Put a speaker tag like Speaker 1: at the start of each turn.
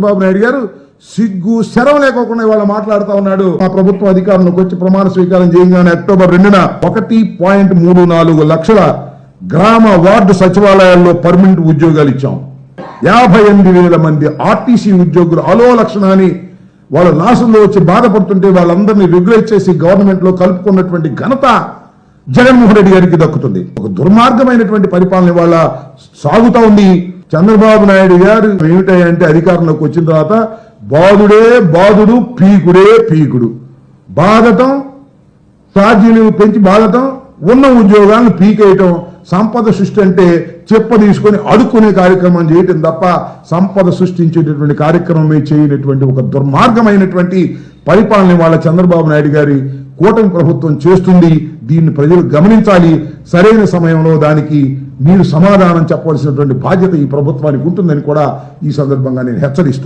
Speaker 1: చంద్రబాబు నాయుడు గారు సిగ్గు శరం లేకోకుండా ఇవాళ మాట్లాడుతా ఉన్నాడు. ఆ ప్రభుత్వం అధికారంలోకి వచ్చి ప్రమాణ స్వీకారం చేయగానే అక్టోబర్ రెండున ఒకటి పాయింట్ మూడు నాలుగు లక్షల గ్రామ వార్డు సచివాలయాల్లో పర్మనెంట్ ఉద్యోగాలు ఇచ్చాం. యాభై ఎనిమిది వేల మంది ఆర్టీసీ ఉద్యోగులు అలో లక్షణాన్ని వాళ్ళ నాశంలో వచ్చి బాధపడుతుంటే వాళ్ళందరినీ రెగ్యులేట్ చేసి గవర్నమెంట్లో కలుపుకున్నటువంటి ఘనత జగన్మోహన్ రెడ్డి గారికి దక్కుతుంది. ఒక దుర్మార్గమైనటువంటి పరిపాలన ఇవాళ సాగుతా ఉంది. చంద్రబాబు నాయుడు గారు ఏమిటంటే అధికారంలోకి వచ్చిన తర్వాత బాధుడే బాధుడు పీకుడే పీకుడు. బాధటం సాధ్యులు పెంచి బాధటం ఉన్న ఉద్యోగాలను పీకేయటం సంపద సృష్టి అంటే చెప్ప తీసుకొని అడుక్కునే కార్యక్రమం చేయటం తప్ప సంపద సృష్టించేటటువంటి కార్యక్రమమే చేయనటువంటి ఒక దుర్మార్గమైనటువంటి పరిపాలన వాళ్ళ చంద్రబాబు నాయుడు గారి కూటమి ప్రభుత్వం చేస్తుంది దీన్ని ప్రజలు గమనించాలి. సరైన సమయంలో దానికి మీరు సమాధానం చెప్పవలసినటువంటి బాధ్యత ఈ ప్రభుత్వానికి ఉంటుందని కూడా ఈ సందర్భంగా నేను హెచ్చరిస్తున్నాను